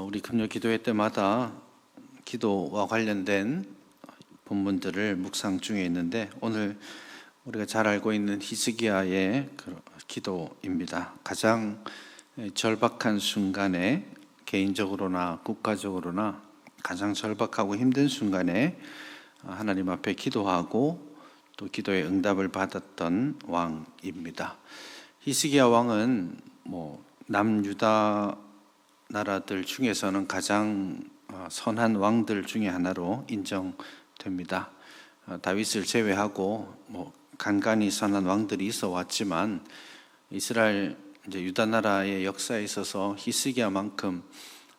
어, 우리 금요 기도회 때마다 기도와 관련된 본문들을 묵상 중에 있는데 오늘 우리가 잘 알고 있는 히스기야의 그 기도입니다. 가장 절박한 순간에 개인적으로나 국가적으로나 가장 절박하고 힘든 순간에 하나님 앞에 기도하고 또 기도의 응답을 받았던 왕입니다. 히스기야 왕은 뭐 남유다 나라들 중에서는 가장 어, 선한 왕들 중에 하나로 인정됩니다. 어, 다윗을 제외하고 뭐 간간히 선한 왕들이 있어 왔지만 이스라엘 이제 유다 나라의 역사에 있어서 히스기야만큼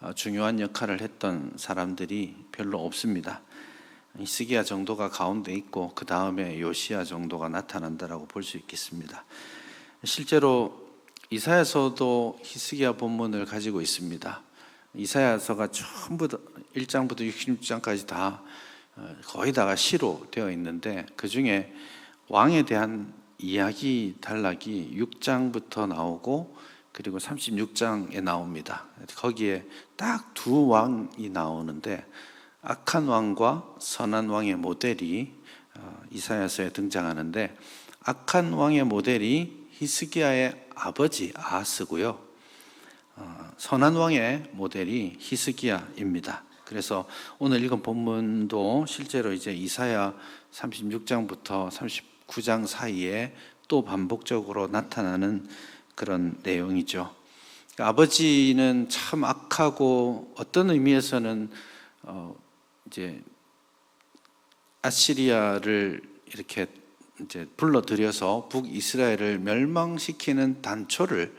어, 중요한 역할을 했던 사람들이 별로 없습니다. 히스기야 정도가 가운데 있고 그 다음에 요시야 정도가 나타난다라고 볼 수 있겠습니다. 실제로 이사야서도 히스기야 본문을 가지고 있습니다. 이사야서가 전부 1장부터 66장까지 다 어, 거의 다가 시로 되어 있는데 그 중에 왕에 대한 이야기 단락이 6장부터 나오고 그리고 36장에 나옵니다. 거기에 딱 두 왕이 나오는데 악한 왕과 선한 왕의 모델이 어, 이사야서에 등장하는데 악한 왕의 모델이 히스기야의 아버지 아하스고요. 어, 선한 왕의 모델이 히스기야입니다. 그래서 오늘 읽은 본문도 실제로 이제 이사야 36장부터 39장 사이에 또 반복적으로 나타나는 그런 내용이죠. 그러니까 아버지는 참 악하고 어떤 의미에서는 어 이제 아시리아를 이렇게 이제 불러들여서 북이스라엘을 멸망시키는 단초를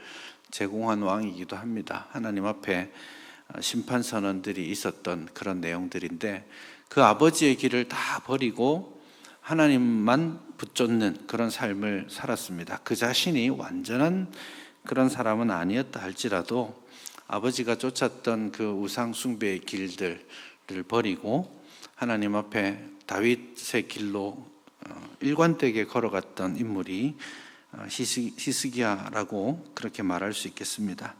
제공한 왕이기도 합니다. 하나님 앞에 심판 선언들이 있었던 그런 내용들인데 그 아버지의 길을 다 버리고 하나님만 붙잡는 그런 삶을 살았습니다. 그 자신이 완전한 그런 사람은 아니었다 할지라도 아버지가 쫓았던 그 우상 숭배의 길들을 버리고 하나님 앞에 다윗의 길로 어, 일관되게 걸어갔던 인물이 어, 히스기야라고 그렇게 말할 수 있겠습니다.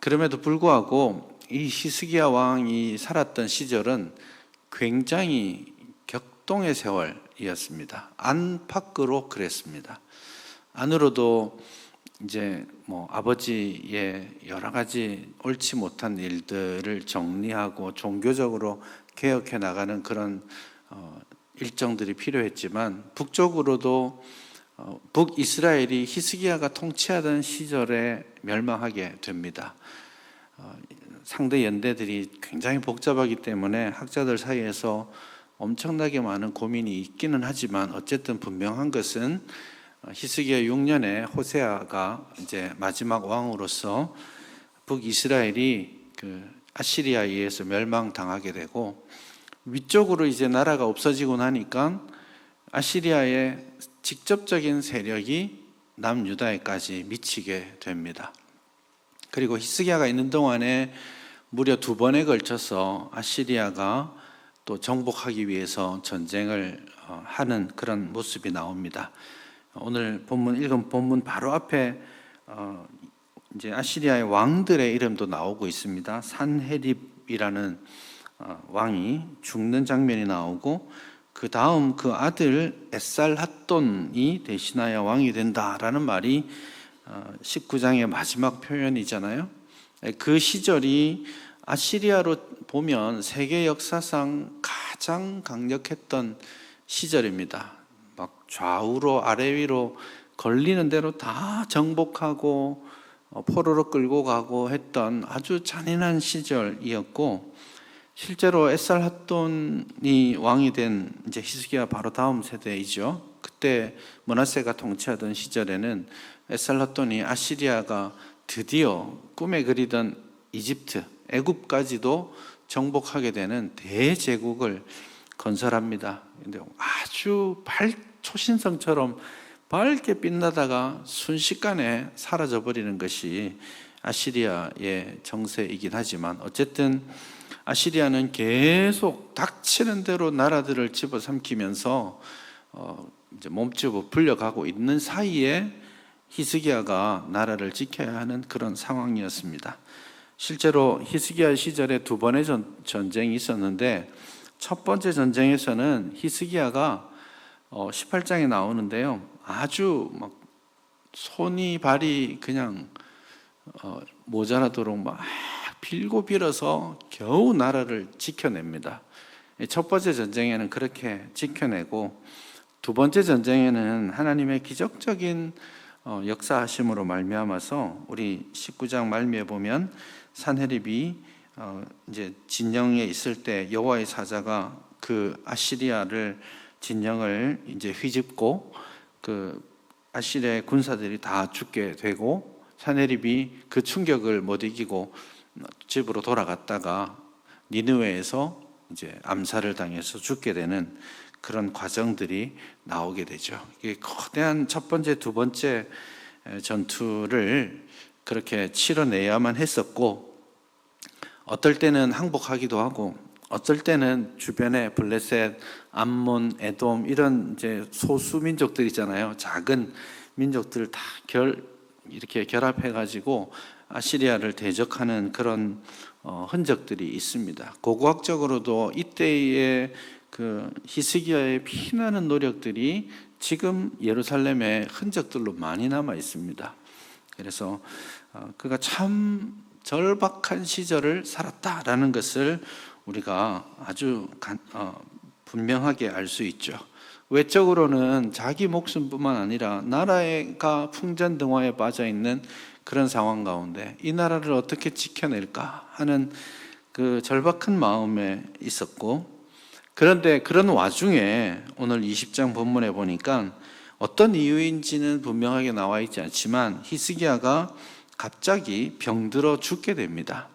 그럼에도 불구하고 이 히스기야 왕이 살았던 시절은 굉장히 격동의 세월이었습니다. 안팎으로 그랬습니다. 안으로도 이제 뭐 아버지의 여러 가지 옳지 못한 일들을 정리하고 종교적으로 개혁해 나가는 그런 어, 일정들이 필요했지만 북쪽으로도 어, 북이스라엘이 히스기야가 통치하던 시절에 멸망하게 됩니다. 어, 상대 연대들이 굉장히 복잡하기 때문에 학자들 사이에서 엄청나게 많은 고민이 있기는 하지만 어쨌든 분명한 것은 어, 히스기야 6년에 호세아가 이제 마지막 왕으로서 북이스라엘이 그 아시리아에 의해서 멸망당하게 되고 위쪽으로 이제 나라가 없어지고 나니까 아시리아의 직접적인 세력이 남유다에까지 미치게 됩니다. 그리고 히스기야가 있는 동안에 무려 두 번에 걸쳐서 아시리아가 또 정복하기 위해서 전쟁을 어, 하는 그런 모습이 나옵니다. 오늘 본문 읽은 본문 바로 앞에 어, 이제 아시리아의 왕들의 이름도 나오고 있습니다. 산헤립이라는 어, 왕이 죽는 장면이 나오고 그 다음 그 아들 에살 핫돈이 대신하여 왕이 된다라는 말이 19장의 어, 마지막 표현이잖아요. 그 시절이 아시리아로 보면 세계 역사상 가장 강력했던 시절입니다. 막 좌우로 아래 위로 걸리는 대로 다 정복하고 어, 포로로 끌고 가고 했던 아주 잔인한 시절이었고 실제로 에살 핫돈이 왕이 된 이제 히스기야 바로 다음 세대이죠. 그때 머나세가 통치하던 시절에는 에살 핫돈이 아시리아가 드디어 꿈에 그리던 이집트, 애굽까지도 정복하게 되는 대제국을 건설합니다. 근데 아주 발 초신성처럼 밝게 빛나다가 순식간에 사라져 버리는 것이 아시리아의 정세이긴 하지만 어쨌든 아시리아는 계속 닥치는 대로 나라들을 집어삼키면서 어, 이제 몸집을 불려가고 있는 사이에 히스기야가 나라를 지켜야 하는 그런 상황이었습니다. 실제로 히스기야 시절에 두 번의 전, 전쟁이 있었는데 첫 번째 전쟁에서는 히스기야가 어, 18장에 나오는데요. 아주 막 손이 발이 그냥 어, 모자라도록 막 빌고 빌어서 겨우 나라를 지켜냅니다. 첫 번째 전쟁에는 그렇게 지켜내고 두 번째 전쟁에는 하나님의 기적적인 어, 역사하심으로 말미암아서 우리 19장 말미에 보면 산헤립이 어, 이제 진영에 있을 때 여호와의 사자가 그 아시리아를 진영을 이제 휘집고 그 아시리아의 군사들이 다 죽게 되고 산헤립이 그 충격을 못 이기고 집으로 돌아갔다가 니느웨에서 이제 암살을 당해서 죽게 되는 그런 과정들이 나오게 되죠. 이게 거대한 첫 번째, 두 번째 전투를 그렇게 치러내야만 했었고 어떨 때는 항복하기도 하고 어떨 때는 주변에 블레셋, 암몬, 에돔 이런 이제 소수 민족들 있잖아요. 작은 민족들을 다 결 이렇게 결합해 가지고 아시리아를 대적하는 그런 어, 흔적들이 있습니다. 고고학적으로도 이때의 그 히스기야의 피나는 노력들이 지금 예루살렘의 흔적들로 많이 남아 있습니다. 그래서 어, 그가 참 절박한 시절을 살았다라는 것을 우리가 아주 간, 어, 분명하게 알 수 있죠. 외적으로는 자기 목숨뿐만 아니라 나라가 풍전등화에 빠져 있는 그런 상황 가운데 이 나라를 어떻게 지켜낼까 하는 그 절박한 마음에 있었고 그런데 그런 와중에 오늘 20장 본문에 보니까 어떤 이유인지는 분명하게 나와 있지 않지만 히스기야가 갑자기 병들어 죽게 됩니다.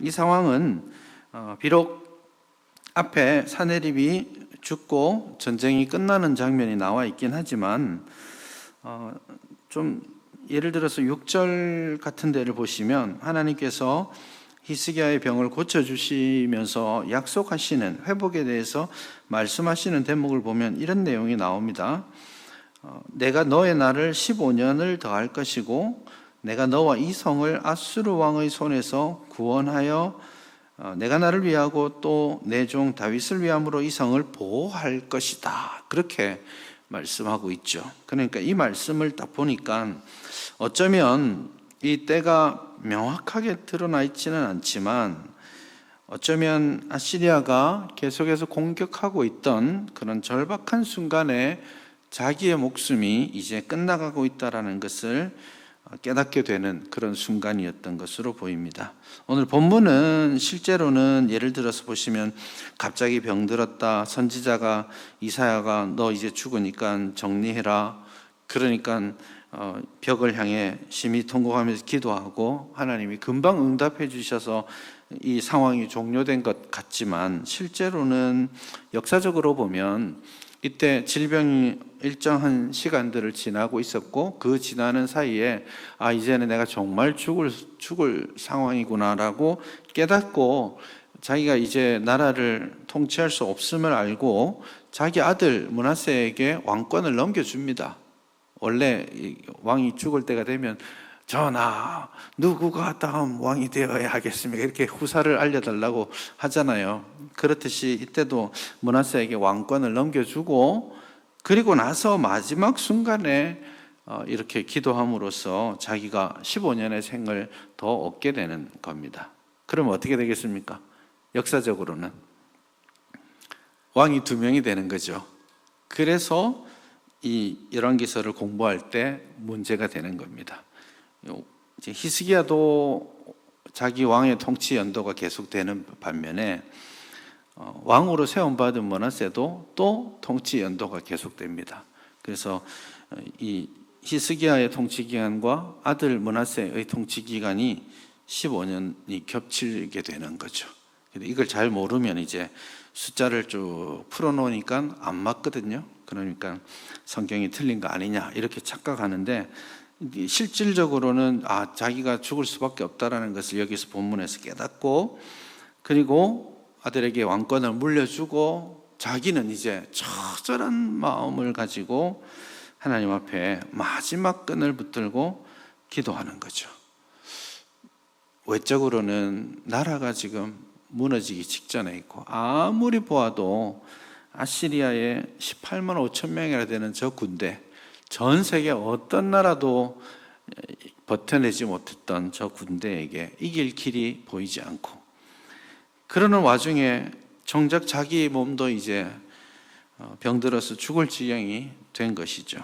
이 상황은 어, 비록 앞에 사내립이 죽고 전쟁이 끝나는 장면이 나와 있긴 하지만 어, 좀 예를 들어서 6절 같은 데를 보시면 하나님께서 히스기야의 병을 고쳐 주시면서 약속하시는 회복에 대해서 말씀하시는 대목을 보면 이런 내용이 나옵니다. 어, 내가 너의 날을 15년을 더할 것이고 내가 너와 이 성을 아수르 왕의 손에서 구원하여 어, 내가 나를 위하고 또 내 종 다윗을 위함으로 이 성을 보호할 것이다. 그렇게 말씀하고 있죠. 그러니까 이 말씀을 딱 보니까 어쩌면 이 때가 명확하게 드러나 있지는 않지만 어쩌면 아시리아가 계속해서 공격하고 있던 그런 절박한 순간에 자기의 목숨이 이제 끝나가고 있다라는 것을 깨닫게 되는 그런 순간이었던 것으로 보입니다. 오늘 본문은 실제로는 예를 들어서 보시면 갑자기 병들었다. 선지자가 이사야가 너 이제 죽으니까 정리해라. 그러니까 어, 벽을 향해 심히 통곡하면서 기도하고 하나님이 금방 응답해 주셔서 이 상황이 종료된 것 같지만 실제로는 역사적으로 보면 이때 질병이 일정한 시간들을 지나고 있었고 그 지나는 사이에 아 이제는 내가 정말 죽을 죽을 상황이구나라고 깨닫고 자기가 이제 나라를 통치할 수 없음을 알고 자기 아들 문하세에게 왕권을 넘겨줍니다. 원래 왕이 죽을 때가 되면 전하 누구가 다음 왕이 되어야 하겠습니까? 이렇게 후사를 알려달라고 하잖아요. 그렇듯이 이때도 문하세에게 왕권을 넘겨주고 그리고 나서 마지막 순간에 어, 이렇게 기도함으로써 자기가 15년의 생을 더 얻게 되는 겁니다. 그럼 어떻게 되겠습니까? 역사적으로는 왕이 두 명이 되는 거죠. 그래서 이 열왕기서를 공부할 때 문제가 되는 겁니다. 히스기야도 자기 왕의 통치 연도가 계속되는 반면에 어, 왕으로 세움받은 머나세도 또 통치 연도가 계속됩니다. 그래서 어, 이 히스기야의 통치 기간과 아들 머나세의 통치 기간이 15년이 겹치게 되는 거죠. 이걸 잘 모르면 이제 숫자를 쭉 풀어놓으니까 안 맞거든요. 그러니까 성경이 틀린 거 아니냐 이렇게 착각하는데 실질적으로는 아 자기가 죽을 수밖에 없다라는 것을 여기서 본문에서 깨닫고 그리고 아들에게 왕권을 물려주고 자기는 이제 처절한 마음을 가지고 하나님 앞에 마지막 끈을 붙들고 기도하는 거죠. 외적으로는 나라가 지금 무너지기 직전에 있고 아무리 보아도 아시리아의 18만 5천 명이나 되는 저 군대 전 세계 어떤 나라도 버텨내지 못했던 저 군대에게 이길 길이 보이지 않고 그러는 와중에 정작 자기 몸도 이제 어, 병들어서 죽을 지경이 된 것이죠.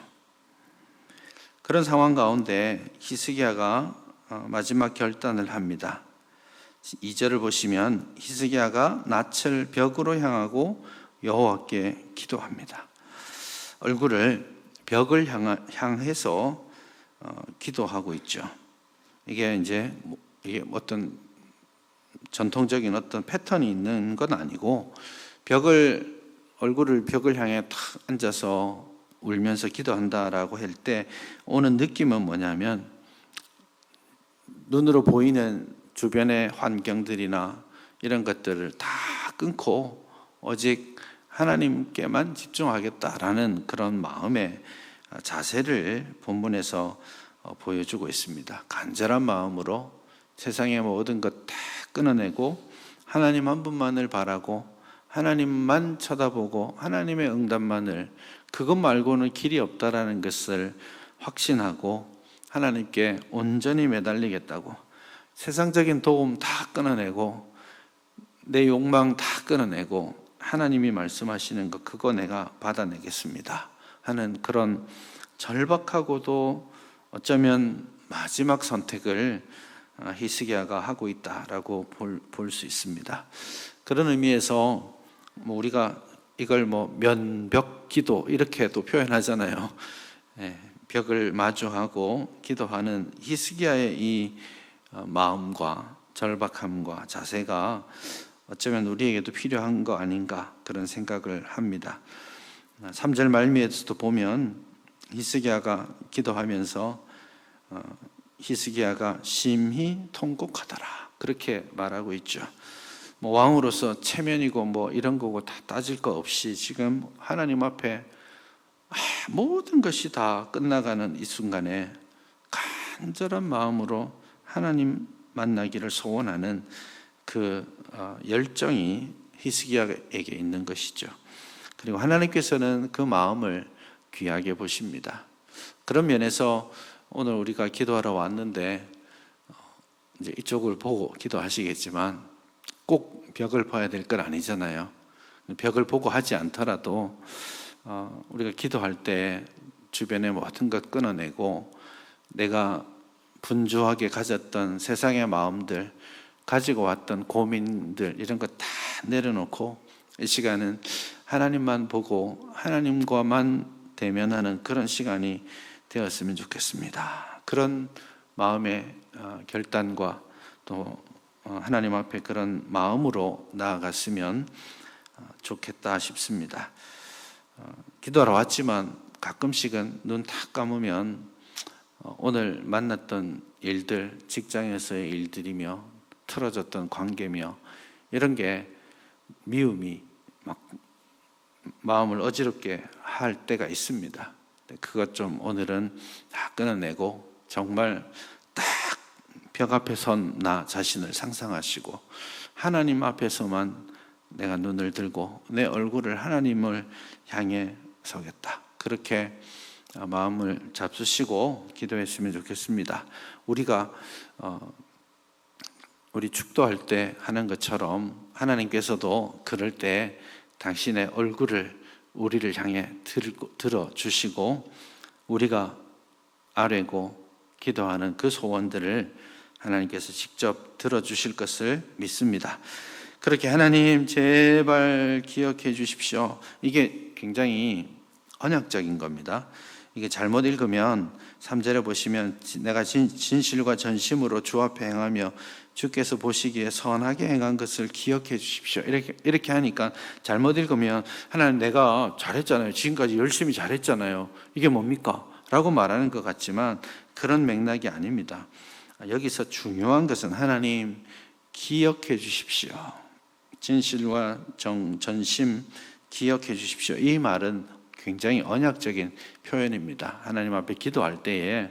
그런 상황 가운데 히스기야가 어, 마지막 결단을 합니다. 2절을 보시면 히스기야가 낯을 벽으로 향하고 여호와께 기도합니다. 얼굴을 벽을 향해서 어, 기도하고 있죠. 이게 이제 뭐- 이게 어떤 전통적인 어떤 패턴이 있는 건 아니고 벽을 얼굴을 벽을 향해 탁 앉아서 울면서 기도한다라고 할 때 오는 느낌은 뭐냐면 눈으로 보이는 주변의 환경들이나 이런 것들을 다 끊고 오직 하나님께만 집중하겠다라는 그런 마음의 자세를 본문에서 어, 보여주고 있습니다. 간절한 마음으로 세상의 모든 것 다 끊어내고 하나님 한 분만을 바라고 하나님만 쳐다보고 하나님의 응답만을 그것 말고는 길이 없다라는 것을 확신하고 하나님께 온전히 매달리겠다고 세상적인 도움 다 끊어내고 내 욕망 다 끊어내고 하나님이 말씀하시는 것 그거 내가 받아내겠습니다 하는 그런 절박하고도 어쩌면 마지막 선택을 아, 히스기야가 하고 있다라고 볼 수 있습니다. 그런 의미에서 뭐 우리가 이걸 뭐 면벽 기도 이렇게도 표현하잖아요. 예, 벽을 마주하고 기도하는 히스기야의 이 어, 마음과 절박함과 자세가 어쩌면 우리에게도 필요한 거 아닌가 그런 생각을 합니다. 3절 말미에서도 보면 히스기야가 기도하면서 어, 히스기야가 심히 통곡하더라 그렇게 말하고 있죠. 뭐 왕으로서 체면이고 뭐 이런 거고 다 따질 거 없이 지금 하나님 앞에 아, 모든 것이 다 끝나가는 이 순간에 간절한 마음으로 하나님 만나기를 소원하는 그 어, 열정이 히스기야에게 있는 것이죠. 그리고 하나님께서는 그 마음을 귀하게 보십니다. 그런 면에서 오늘 우리가 기도하러 왔는데 어, 이제 이쪽을 보고 기도하시겠지만 꼭 벽을 봐야 될 건 아니잖아요. 벽을 보고 하지 않더라도 어, 우리가 기도할 때 주변의 모든 것 끊어내고 내가 분주하게 가졌던 세상의 마음들 가지고 왔던 고민들 이런 것다 내려놓고 이 시간은 하나님만 보고 하나님과만 대면하는 그런 시간이 되었으면 좋겠습니다. 그런 마음의 어, 결단과 또 어, 하나님 앞에 그런 마음으로 나아갔으면 어, 좋겠다 싶습니다. 기도하러 왔지만 가끔씩은 눈탁 감으면 오늘 만났던 일들, 직장에서의 일들이며 틀어졌던 관계며 이런 게 미움이 막 마음을 어지럽게 할 때가 있습니다. 그것 좀 오늘은 다 끊어내고 정말 딱 벽 앞에 선 나 자신을 상상하시고 하나님 앞에서만 내가 눈을 들고 내 얼굴을 하나님을 향해 서겠다. 그렇게 마음을 잡수시고 기도했으면 좋겠습니다. 우리가 어, 우리 축도할 때 하는 것처럼 하나님께서도 그럴 때 당신의 얼굴을 우리를 향해 들어 주시고 우리가 아뢰고 기도하는 그 소원들을 하나님께서 직접 들어 주실 것을 믿습니다. 그렇게 하나님 제발 기억해 주십시오. 이게 굉장히 언약적인 겁니다. 이게 잘못 읽으면 3절에 보시면 내가 진, 진실과 전심으로 주 앞에 행하며 주께서 보시기에 선하게 행한 것을 기억해 주십시오. 이렇게 이렇게 하니까 잘못 읽으면 하나님 내가 잘했잖아요. 지금까지 열심히 잘했잖아요. 이게 뭡니까? 라고 말하는 것 같지만 그런 맥락이 아닙니다. 여기서 중요한 것은 하나님 기억해 주십시오. 진실과 정, 전심 기억해 주십시오. 이 말은 굉장히 언약적인 표현입니다. 하나님 앞에 기도할 때에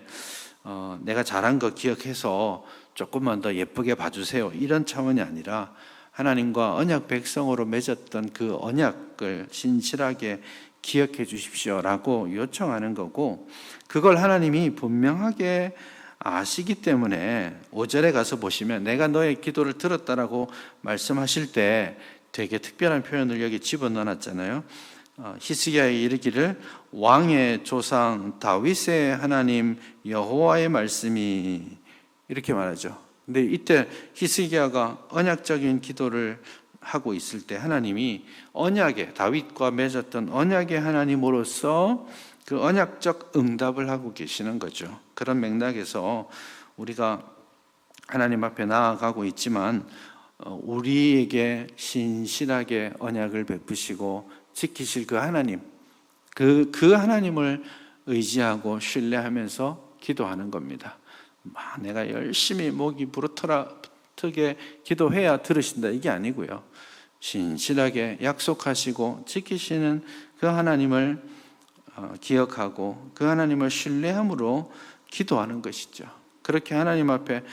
어, 내가 잘한 거 기억해서 조금만 더 예쁘게 봐주세요. 이런 차원이 아니라 하나님과 언약 백성으로 맺었던 그 언약을 신실하게 기억해 주십시오라고 요청하는 거고 그걸 하나님이 분명하게 아시기 때문에 5절에 가서 보시면 내가 너의 기도를 들었다라고 말씀하실 때 되게 특별한 표현을 여기 집어넣어 놨잖아요. 어, 히스기야에 이르기를 왕의 조상 다윗의 하나님 여호와의 말씀이 이렇게 말하죠. 근데 이때 히스기야가 언약적인 기도를 하고 있을 때 하나님이 언약의 다윗과 맺었던 언약의 하나님으로서 그 언약적 응답을 하고 계시는 거죠. 그런 맥락에서 우리가 하나님 앞에 나아가고 있지만 어, 우리에게 신실하게 언약을 베푸시고 지키실 그 하나님, 그, 그 하나님을 의지하고 신뢰하면서 기도하는 겁니다. 막 내가 열심히 목이 부르트게 기도해야 들으신다 이게 아니고요. 신실하게 약속하시고 지키시는 그 하나님을 어, 기억하고 그 하나님을 신뢰함으로 기도하는 것이죠. 그렇게 하나님 앞에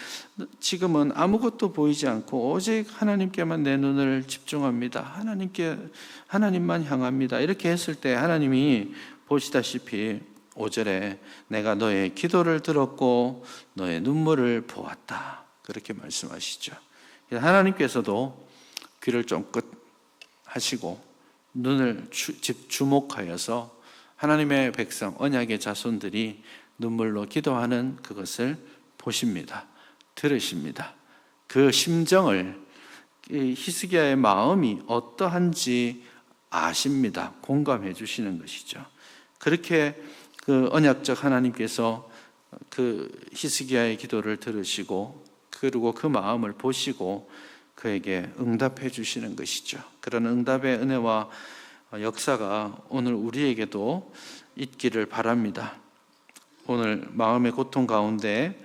지금은 아무것도 보이지 않고 오직 하나님께만 내 눈을 집중합니다. 하나님께 하나님만 향합니다. 이렇게 했을 때 하나님이 보시다시피 5절에 내가 너의 기도를 들었고 너의 눈물을 보았다. 그렇게 말씀하시죠. 하나님께서도 귀를 쫑긋 하시고 눈을 주, 주목하여서 하나님의 백성 언약의 자손들이 눈물로 기도하는 그것을 보십니다. 들으십니다. 그 심정을 히스기야의 마음이 어떠한지 아십니다. 공감해 주시는 것이죠. 그렇게 그 언약적 하나님께서 그 히스기야의 기도를 들으시고 그리고 그 마음을 보시고 그에게 응답해 주시는 것이죠. 그런 응답의 은혜와 역사가 오늘 우리에게도 있기를 바랍니다. 오늘 마음의 고통 가운데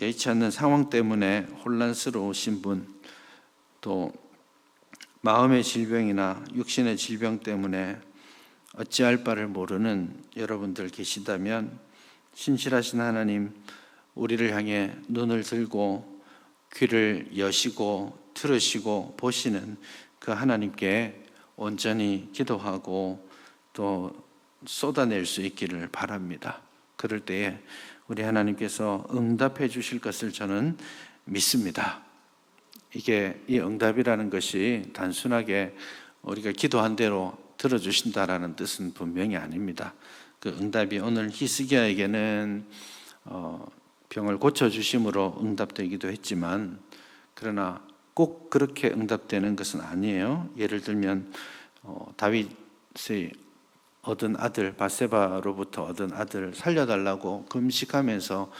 예의치 않는 상황 때문에 혼란스러우신 분, 또 마음의 질병이나 육신의 질병 때문에 어찌할 바를 모르는 여러분들 계시다면 신실하신 하나님 우리를 향해 눈을 들고 귀를 여시고 들으시고 보시는 그 하나님께 온전히 기도하고 또 쏟아낼 수 있기를 바랍니다. 그럴 때에 우리 하나님께서 응답해 주실 것을 저는 믿습니다. 이게 이 응답이라는 것이 단순하게 우리가 기도한 대로 들어주신다라는 뜻은 분명히 아닙니다. 그 응답이 오늘 히스기야에게는 어, 병을 고쳐 주심으로 응답되기도 했지만 그러나 꼭 그렇게 응답되는 것은 아니에요. 예를 들면 어, 다윗의 얻은 아들 바세바로부터 얻은 아들을 살려달라고 금식하면서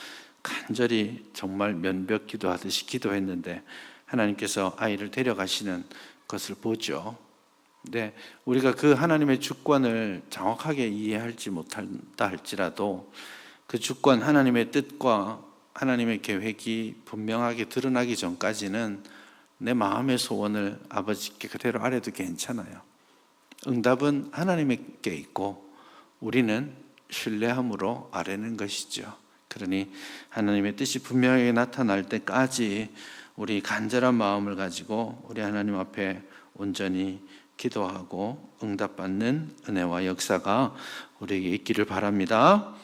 간절히 정말 면벽 기도하듯이 기도했는데 하나님께서 아이를 데려가시는 것을 보죠. 근데 우리가 그 하나님의 주권을 정확하게 이해할지 못한다 할지라도 그 주권 하나님의 뜻과 하나님의 계획이 분명하게 드러나기 전까지는 내 마음의 소원을 아버지께 그대로 아래도 괜찮아요. 응답은 하나님께 있고 우리는 신뢰함으로 아뢰는 것이죠. 그러니 하나님의 뜻이 분명하게 나타날 때까지 우리 간절한 마음을 가지고 우리 하나님 앞에 온전히 기도하고 응답받는 은혜와 역사가 우리에게 있기를 바랍니다.